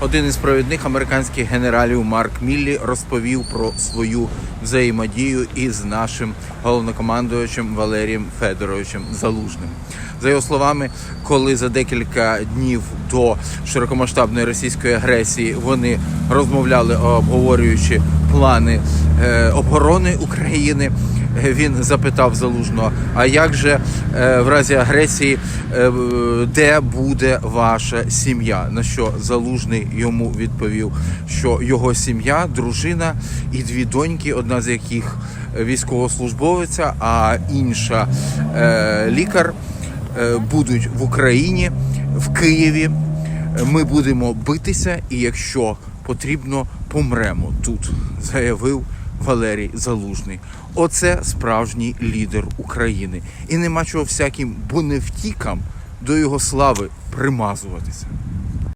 один із провідних американських генералів Марк Міллі розповів про свою взаємодію із нашим головнокомандуючим Валерієм Федоровичем Залужним. За його словами, коли за декілька днів до широкомасштабної російської агресії вони розмовляли, обговорюючи плани е, оборони України. е, Він запитав залужного: а як же е, в разі агресії, де буде ваша сім'я? На що залужний йому відповів, що його сім'я, дружина і дві доньки, одна з яких військовослужбовиця, а інша лікар, будуть в Україні, в Києві. Ми будемо битися, і якщо потрібно, помремо тут, заявив Валерій Залужний. Оце справжній лідер України. І нема чого всяким боневтікам до його слави примазуватися.